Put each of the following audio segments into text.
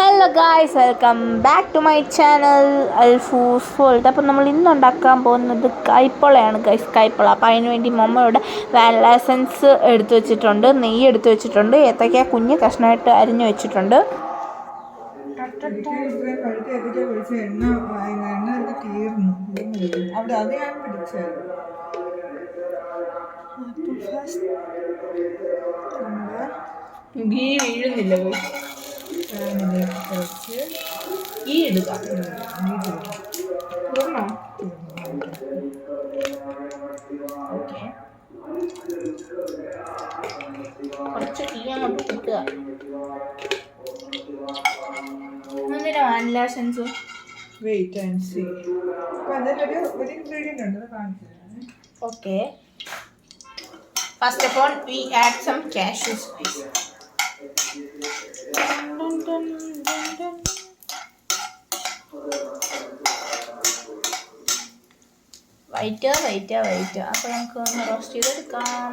Hello guys welcome back to my channel Alfoos world അപ്പോൾ നമ്മൾ ഇന്ന് ഉണ്ടാക്കാൻ പോകുന്നത് കൈപ്പൊളയാണ്. ഗൈസ് കൈപ്പൊള. അപ്പോൾ അതിന് വേണ്ടി മമ്മയുടെ വാനില എസൻസ് എടുത്തു വെച്ചിട്ടുണ്ട് നെയ്യ് എടുത്തു വെച്ചിട്ടുണ്ട് ഏത്തക്ക കുഞ്ഞ് കഷ്ണമായിട്ട് അരിഞ്ഞു വെച്ചിട്ടുണ്ട്. അവിടെ അത് ഞാൻ പിടിച്ചായിരുന്നു. ഫസ്റ്റ് ഗീ വീഴുന്നില്ല പാനിലേക്ക് വെച്ച് ഈ ഇടുക തീർന്നു ഓക്കെ കുറച്ച് തീ അങ്ങോട്ട് കിട്ടുക എന്തിനാ vanilla essence wait and see അതിലൊരു ഒരു ഇൻഗ്രീഡിയന്റ് ഉണ്ട് അത് കാണിച്ചു തരാം Okay. First of all, we add some cashews. White white white അപ്പോൾ നമുക്ക് ഒന്ന് റോസ്റ്റ് ചെയ്തെടുക്കാം.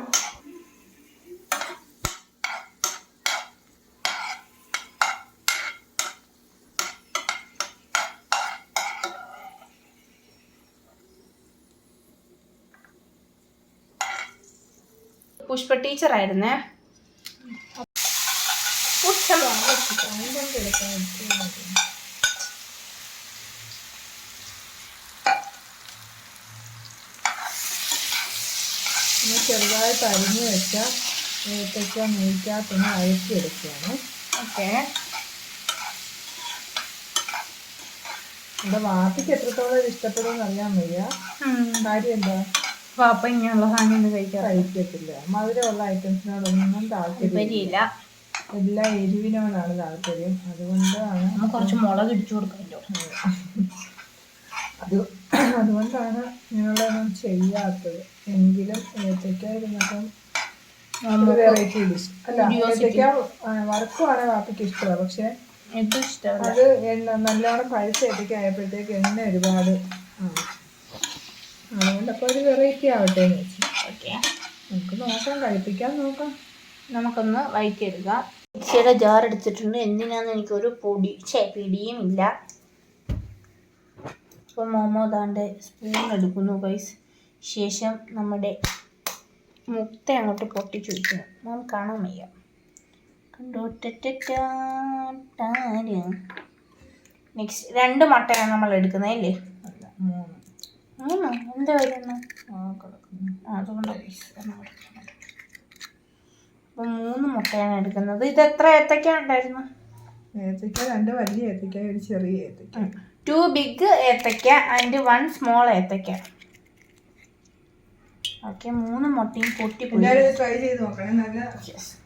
പുഷ്പ ടീച്ചറായിരുന്നേ നമ്മൾ ചെറുതായിട്ട് അരിഞ്ഞു വെച്ച ഏത്തയ്ക്ക നെയ്ക്കകത്തൊന്ന് അഴക്കിയെടുക്കുകയാണ് ഓക്കെ. നമ്മുടെ വാപ്പിക്ക് എത്രത്തോളം ഇഷ്ടപ്പെടും ഇഷ്ടപ്പെടുമെന്ന് അറിയാൻ വയ്യ. കാര്യം എന്താ? വാപ്പ ഇങ്ങനെയുള്ള സാധനം കഴിക്കാൻ കഴിക്കത്തില്ല. മധുരമുള്ള ഐറ്റംസിനോടൊന്നും താല്പര്യം ഉപരിയില്ല എല്ലാ എരിവിനോടാണ് താല്പര്യം. അതുകൊണ്ടാണ് കുറച്ച് മുളക് ഇടിച്ചു കൊടുക്കല്ലോ അത് അതുകൊണ്ടാണ് ഇങ്ങനെയുള്ളതൊന്നും ചെയ്യാത്തത്. എങ്കിലും ഏത്തയ്ക്ക ഇരുന്നപ്പം വെറൈറ്റി ഡിഷ് അല്ല ഏത്തയ്ക്ക വറുക്കുവാണ് വാപ്പയ്ക്ക് ഇഷ്ടമാണ് പക്ഷെ അത് എണ്ണ നല്ലോണം പഴുത്ത ഏത്തയ്ക്ക ആയപ്പോഴത്തേക്ക് എണ്ണ ഒരുപാട്. ആവും. അതുകൊണ്ട് അപ്പോൾ ഒരു വെറൈറ്റി ആവട്ടെ എന്ന് വെച്ചു. ഓക്കെ. നമുക്ക് നോക്കാം കഴിപ്പിക്കാൻ നോക്കാം. നമുക്കൊന്ന് വൈറ്റ് വഴറ്റിയെടുക്കാം മിക്സിയുടെ ജാർ എടുത്തിട്ടുണ്ട്. എന്തിനാന്ന് എനിക്കൊരു പൊടി ചേ പിടിയും ഇല്ല. അപ്പോൾ മോമോ താണ്ട് സ്പൂൺ എടുക്കുന്നു ഗൈസ് ശേഷം നമ്മുടെ മുത്ത അങ്ങോട്ട് പൊട്ടിച്ചു വയ്ക്കുന്നു മോം കാണാൻ വയ്യ. നെക്സ്റ്റ് രണ്ട് മുട്ടയാണ് നമ്മൾ എടുക്കുന്നത് അല്ലേ? മൂന്ന്. മൂന്ന്? എന്താ വരുന്നത് ആ കിടക്കുന്നു. അതുകൊണ്ട് അപ്പോൾ മൂന്ന് മുട്ടയാണ് എടുക്കുന്നത്. ഇത് എത്ര ഏത്തക്ക ഉണ്ടായിരുന്നു? ഏത്തക്ക രണ്ട് വലിയ ഏത്തക്ക ഒരു ചെറിയ ഏത്തക്ക ടു ബിഗ് ഏത്തക്ക ആൻഡ് വൺ സ്മോൾ ഏത്തക്ക ഓക്കെ മൂന്ന് മുട്ടയും ഇത് ട്രൈ ചെയ്ത് നോക്കണേ. നല്ല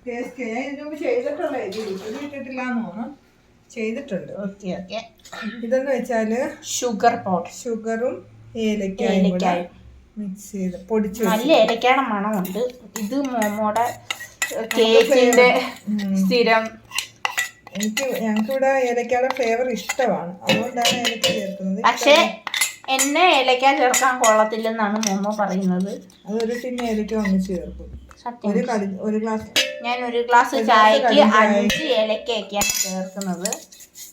ടേസ്റ്റ് ഞാൻ ഇതിനു മുമ്പ് ചെയ്തിട്ടുള്ള ഇത് ഇത് തോന്നുന്നു. ചെയ്തിട്ടുണ്ട്. ഓക്കെ ഓക്കെ ഇതെന്ന് വെച്ചാൽ ഷുഗർ പൗഡർ ഷുഗറും ഏലക്കായും മിക്സ് ചെയ്ത് പൊടിച്ചു നല്ല ഏലക്കയുടെ മണമുണ്ട്. ഇത് മോമോടെ കേക്കിന്റെ സ്ഥിരം. എനിക്ക് ഞങ്ങൾക്ക് ഇവിടെ ഏലക്കയുടെ ഫ്ലേവർ ഇഷ്ടമാണ്. അതുകൊണ്ടാണ് ഏലക്ക ചേർക്കുന്നത്. പക്ഷേ എന്നെ ഏലക്ക ചേർക്കാൻ കൊള്ളത്തില്ലെന്നാണ് മോമ പറയുന്നത്. അതൊരു ടിന്ന് ഏലക്ക ഒന്നിച്ച് ചേർക്കും. ഒരു ഒരു ഗ്ലാസ് ഞാൻ ഒരു ഗ്ലാസ് ചായക്ക് അഞ്ച് ഏലക്കയൊക്കെയാണ് ചേർക്കുന്നത്.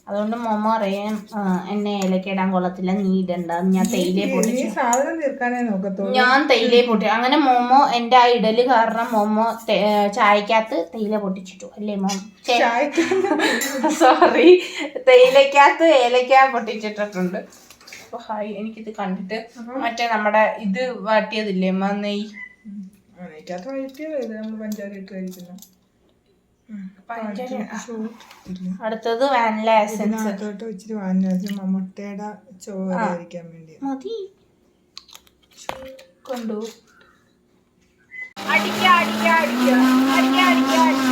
അതുകൊണ്ട് മോമ അറിയാൻ എന്നെ ഏലക്ക ഇടാൻ കൊള്ളത്തില്ല. നീ ഇടണ്ട. ഞാൻ തേയിലെ പൊട്ടി പൊട്ടിച്ചു. സാധനം തീർക്കാനേ നോക്കത്തുള്ളൂ. ഞാൻ തേയിലെ പൊട്ടി. അങ്ങനെ മോമോ എന്റെ ആ ഇടൽ കാരണം മോമോ ചായക്കകത്ത് തേയില പൊട്ടിച്ചിട്ടു. അല്ലേ മോം? സോറി തേയിലക്കകത്ത് ഏലക്ക പൊട്ടിച്ചിട്ടിട്ടുണ്ട്. അപ്പൊ ഹായ്. എനിക്കിത് കണ്ടിട്ട് മറ്റേ നമ്മുടെ ഇത് വാട്ടിയതില്ലേ? നമ്മൾ പഞ്ചാര ഇട്ട് കഴിക്കുന്ന. അടുത്തത് വാനില എസൻസ്. ഇതിനകത്തോട്ട് ഇച്ചിരി വാനില മുട്ടയുടെ ചോറ് കഴിക്കാൻ വേണ്ടി. മതി. കൊണ്ടു. അടിക്ക അടിക്ക അടിക്ക. അടിക്ക അടിക്ക അടിക്ക.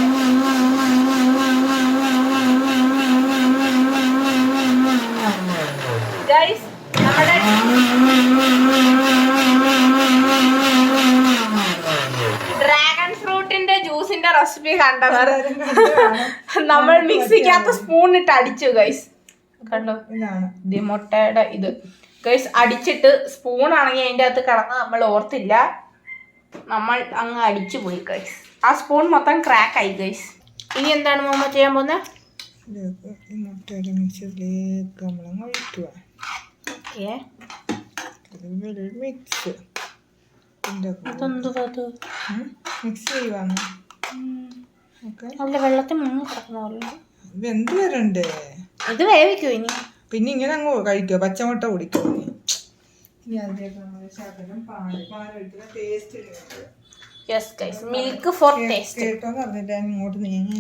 ഗൈസ് നമ്മുടെ റെസിപ്പി കണ്ടവർ നമ്മൾ മിക്സിക്കകത്ത് സ്പൂൺ ഇട്ട് അടിച്ചു ഗൈസ് കണ്ടോ? ഇത് മുട്ടയുടെ ഇത്. ഗൈസ് അടിച്ചിട്ട് സ്പൂൺ ആണെങ്കിൽ അതിന്റെ അകത്ത് കിടന്ന് നമ്മൾ ഓർത്തില്ല. നമ്മൾ അങ്ങ് അടിച്ചു പോയി ഗൈസ് ആ സ്പൂൺ മൊത്തം ക്രാക്ക് ആയി ഗൈസ് ഇനി എന്താണ് മോമ ചെയ്യാൻ പോകുന്നത് മുട്ടയുടെ നമ്മളങ്ങ് ഒഴിക്കുക. ഓക്കേ മിക്സ് മിക്സ് ചെയ്യുവാണ് നല്ല വെള്ളത്തിൽ മുങ്ങി കിടക്കുന്ന പോലെ വെന്ത് വരണ്ടേ? ഇത് വേവിക്കോ ഇനി? പിന്നെ ഇങ്ങനെ അങ്ങ് കഴിക്കോ? പച്ചമുട്ട കുടിക്കോ മിൽക്ക് ഫോർ ടേസ്റ്റ് ഇങ്ങോട്ട് നീങ്ങി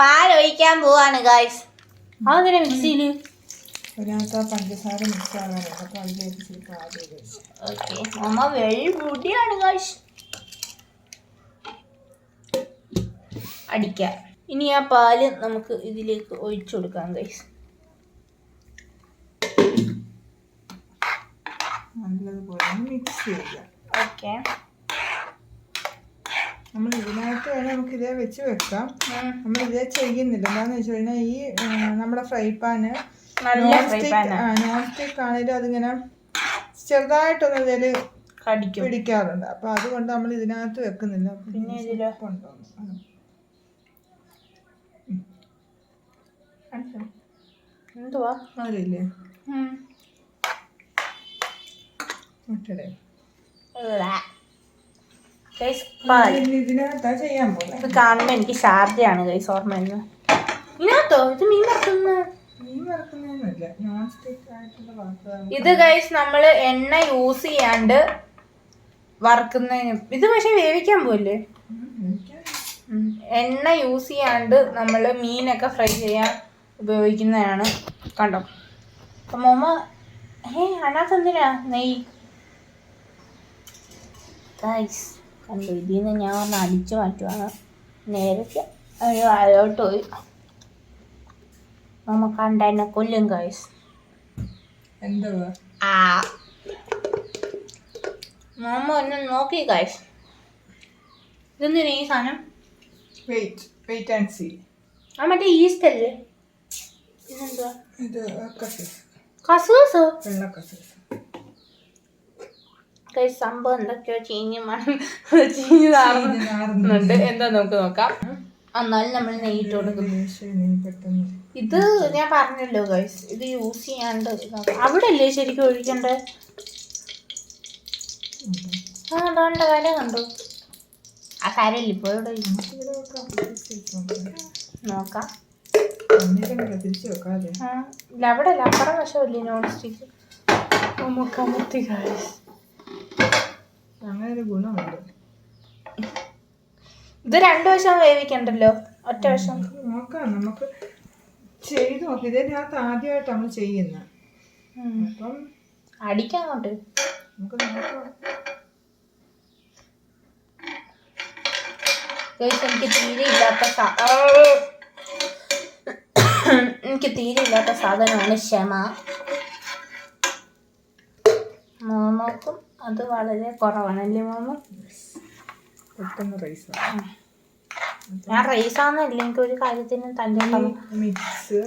പാൽ ഒഴിക്കാൻ പോവാണ് ഗൈസ് അതെന്തിനാ മിക്സിയിൽ ഒരാൾക്ക് ആ പഞ്ചസാര മിക്സ് ആകാറുണ്ട് അപ്പൊ അതിലേക്ക് ഓക്കെ അമ്മ വെള്ളുടിയാണ് ഗൈസ് അടിക്കാം. ഇനി ആ പാൽ നമുക്ക് ഇതിലേക്ക് ഒഴിച്ചു കൊടുക്കാം ഗൈസ് നല്ലതുപോലെ മിക്സ് ചെയ്യുക. ഓക്കെ നമ്മൾ ഇതിനകത്ത് വേണേൽ നമുക്ക് ഇതേ വെച്ച് വെക്കാം. നമ്മൾ ഇതേ ചെയ്യുന്നില്ല. എന്താന്ന് വെച്ച് കഴിഞ്ഞാൽ ഈ നമ്മുടെ fry pan non stick non stick ആണെങ്കിലും അതിങ്ങനെ ചെറുതായിട്ടൊന്ന് ഇതിൽ പിടിക്കാറുണ്ട്. അപ്പൊ അതുകൊണ്ട് നമ്മൾ ഇതിനകത്ത് വെക്കുന്നില്ല. പിന്നെ ഇതിന് എന്തുവാ? ഉം. മുട്ടയുടെ ഇതിനകത്താ ചെയ്യാൻ പോലെ ഇത് കാണുമ്പോൾ എനിക്ക് ഷാർജയാണ് കൈസ് ഓർമ്മ ഇതിനകത്തോ? ഇത് മീൻ വറുക്കുന്ന മീൻ വറുക്കുന്നതല്ല നോൺ സ്റ്റിക്ക് ആയിട്ടുള്ള ഇത് ഗൈസ് നമ്മൾ എണ്ണ യൂസ് ചെയ്യാണ്ട് വറുക്കുന്നതിന്. ഇത് പക്ഷെ വേവിക്കാൻ പോയില്ലേ. എണ്ണ യൂസ് ചെയ്യാണ്ട് നമ്മൾ മീനൊക്കെ ഫ്രൈ ചെയ്യാൻ ഉപയോഗിക്കുന്നതാണ്. കണ്ടോ? അപ്പം മോമ ഹേ അതിനകത്ത് എന്തിനാ? നെയ്യ് ഗൈസ് കണ്ടു? ഇതിൽ നിന്ന് ഞാൻ ഒന്ന് അടിച്ചു മാറ്റുവാണ്. നേരത്തെ ഒരു വായോട്ട് പോയി. മോമ കണ്ട എന്നെ കൊല്ലും ഗൈസ് എന്തുവാ ആ. മോമ ഒന്ന് നോക്കി ഗൈസ് ഇതെന്തിനാ ഈ സാധനം? വെയിറ്റ് വെയിറ്റ് ആൻഡ് സീ ആ മറ്റേ ഈസ്റ്റ് അല്ലേ ഇതെന്തുവാ ഇത് കസീസ് കസൂസോ വെള്ള കസീസ് ഗൈസ് സംഭവം എന്തൊക്കെയോ ചീഞ്ഞ് മണം ചീഞ്ഞ് താറുന്നുണ്ട് എന്താ നമുക്ക് നോക്കാം. എന്നാലും നമ്മൾ നെയ്യിട്ട് കൊടുക്കും ഇത് ഞാൻ പറഞ്ഞല്ലോ ഗൈസ് ഇത് യൂസ് ചെയ്യാണ്ട്. അവിടെ അല്ലേ ശരിക്കും ഒഴിക്കണ്ടേ? ആ അതുകൊണ്ട് വില കണ്ടു. ആ കാര്യമില്ല ഇപ്പോൾ ഇവിടെ നോക്കാം. തിരിച്ച് വെക്കാതെ അവിടെ അല്ല അപ്പുറം വശമല്ലേ നോൺ സ്റ്റിക്ക് നമുക്ക് അമർത്തി അങ്ങനെ ഒരു ഗുണമുണ്ട്. ഇത് രണ്ടു വശം വേവിക്കണ്ടല്ലോ? ഒറ്റ വശം. നോക്കാം നമുക്ക് ചെയ്ത് നോക്കി. ഇതിനകത്ത് ആദ്യമായിട്ട് നമ്മൾ ചെയ്യുന്നത് ഉം. അപ്പം അടിക്കാൻ കൊണ്ട് നമുക്ക് നോക്കാം. എനിക്ക് തീരെ ഇല്ലാത്ത. എനിക്ക് തീരെ ഇല്ലാത്ത സാധനമാണ് ക്ഷമ. മോമോക്കും അത് വളരെ കുറവാണല്ലേ മോമോ? പെട്ടെന്ന് റൈസ് ഞാൻ റൈസാന്നല്ല എനിക്ക് ഒരു കാര്യത്തിനും തന്നെ മിക്സ്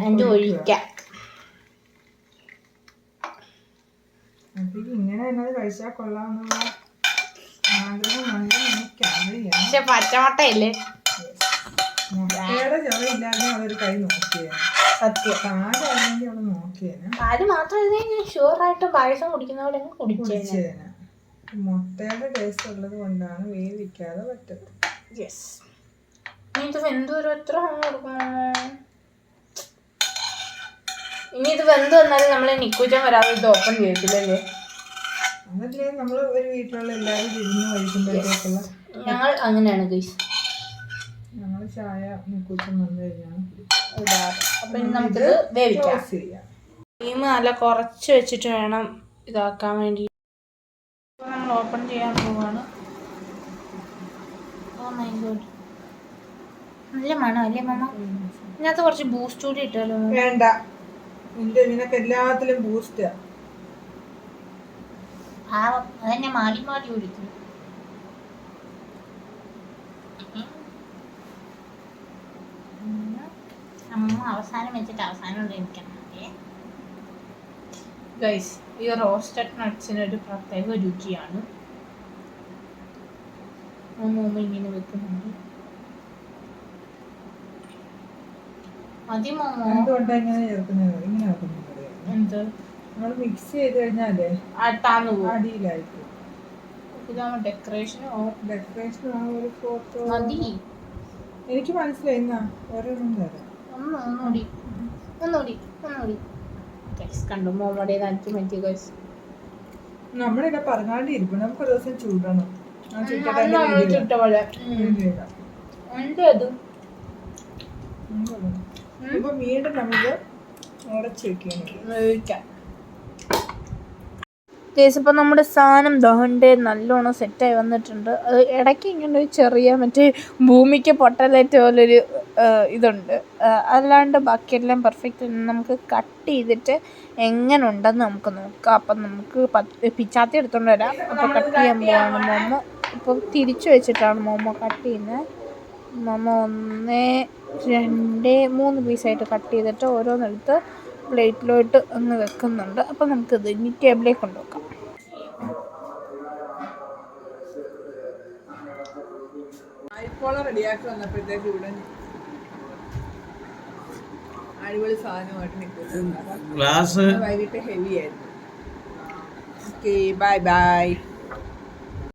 എന്റെ ഒഴിക്കാം ഇങ്ങനെ എന്നത് കഴിച്ചാൽ കൊള്ളാമെന്നുള്ള ആഗ്രഹമാണ് എനിക്കറിയാം പക്ഷെ പച്ചമുട്ടയില്ലേ? കൈ നോക്കിയേനെ സത്യം. പാലായിരുന്നെങ്കിൽ അവൾ നോക്കിയേനെ. അത് മാത്രമല്ല ഞാൻ ഷുവറായിട്ടും പായസം കുടിക്കുന്ന പോലെ അങ്ങ് കുടിച്ചേനെ. കുടിച്ചേനെ. മുട്ടയുടെ ടേസ്റ്റ് ഉള്ളത് കൊണ്ടാണ് വേവിക്കാതെ പറ്റത്ത്. യെസ് ഇനി ഇത് വെന്തോരും എത്ര ഹോം കൊടുക്കണം. ഇനി ഇത് വെന്ത് വന്നാലും നമ്മൾ നിക്കുറ്റം വരാതെ ഇത് ഓപ്പൺ ചെയ്യത്തില്ലല്ലേ? അതല്ലേ നമ്മൾ ഒരു വീട്ടിലുള്ള എല്ലാവരും കഴിക്കുമ്പോഴത്തേക്കുള്ള ഞങ്ങൾ അങ്ങനെയാണ് ഗൈസ് ചായ മുക്കൂറ്റം വന്നു കഴിഞ്ഞാൽ അപ്പം ഇനി നമുക്കിത് വേവിക്കാം. ക്രീം നല്ല കുറച്ച് വെച്ചിട്ട് വേണം ഇതാക്കാൻ വേണ്ടി. നമ്മൾ ഓപ്പൺ ചെയ്യാൻ പോവാണ്. ഓ മൈ ഗോഡ് നല്ല മണം അല്ലേ മാമ ഇതിനകത്ത് കുറച്ച് ബൂസ്റ്റ് കൂടി ഇട്ടാലോ? വേണ്ട. നിന്റെ നിനക്ക് എല്ലാത്തിലും ബൂസ്റ്റ് പാവം അതെന്നെ മാടി മാടി കുടിക്കും അമ്മ അവസാനം വെച്ചിട്ട് അവസാനം കഴിക്കണം ഗൈസ് ഈ റോസ്റ്റഡ് നട്ട്സിന് ഒരു പ്രത്യേക രുചിയാണ്. ഇങ്ങനെ വെക്കുന്നുണ്ട്. മതി മോമോ. എന്തുകൊണ്ടാ ഇങ്ങനെ ചേർക്കുന്നത്? ഇങ്ങനെ ആക്കുന്നത് എന്ത്? നമ്മൾ മിക്സ് ചെയ്ത് കഴിഞ്ഞാലേ പോകും ഡെക്കറേഷനോ ഡെക്കറേഷൻ ആ ഒരു ഫോട്ടോ മതി. എനിക്ക് മനസ്സിലായി. എന്നാ ഓരോന്നും തരാം. ഒന്ന് ഒന്നുകൂടി ഒന്നുകൂടി ഒന്നുകൂടി ഗൈസ് കണ്ടു? മോമോടെ നനച്ച് പറ്റിയ ഗൈസ് നമ്മളിവിടെ പറഞ്ഞാണ്ടിരിക്കും നമുക്ക് ഒരു ദിവസം ചൂടണം. ചുട്ട ചുട്ട പോലെ. ഇടാം ഉണ്ട് അത് ഇപ്പൊ വീണ്ടും നമുക്ക് ഉടച്ച് വെക്കണം വേവിക്കാം. കേസ് ഇപ്പം നമ്മുടെ സാധനം ദഹണ്ട് നല്ലോണം സെറ്റായി വന്നിട്ടുണ്ട്. അത് ഇടയ്ക്ക് ഇങ്ങനെ ഒരു ചെറിയ മറ്റേ ഭൂമിക്ക് പൊട്ടലേറ്റ പോലൊരു ഇതുണ്ട്. അല്ലാണ്ട് ബാക്കിയെല്ലാം പെർഫെക്റ്റ് നമുക്ക് കട്ട് ചെയ്തിട്ട് എങ്ങനെ ഉണ്ടെന്ന് നമുക്ക് നോക്കാം. അപ്പം നമുക്ക് പിച്ചാത്തി എടുത്തോണ്ട് വരാം. അപ്പോൾ കട്ട് ചെയ്യാൻ പോവാണ് മോമോ. ഇപ്പം തിരിച്ചു വെച്ചിട്ടാണ് മോമോ കട്ട് ചെയ്യുന്നത് മോമോ ഒന്ന് രണ്ട് മൂന്ന് പീസായിട്ട് കട്ട് ചെയ്തിട്ട് ഓരോന്നെടുത്ത് പ്ലേറ്റിലോട്ട് ഒന്ന് വെക്കുന്നുണ്ട്. അപ്പം നമുക്കിത് ഇനി ടേബിളിലേക്ക് കൊണ്ടുവെക്കാം ഇപ്പോൾ റെഡിയാക്കി വന്നപ്പോഴത്തേക്ക് ഇവിടെ അടിപൊളി സാധനമായിട്ട് നിൽക്കുന്നത്. ക്ലാസ് വൈകിട്ട് ഹെവി ആയിരുന്നു. Okay bye bye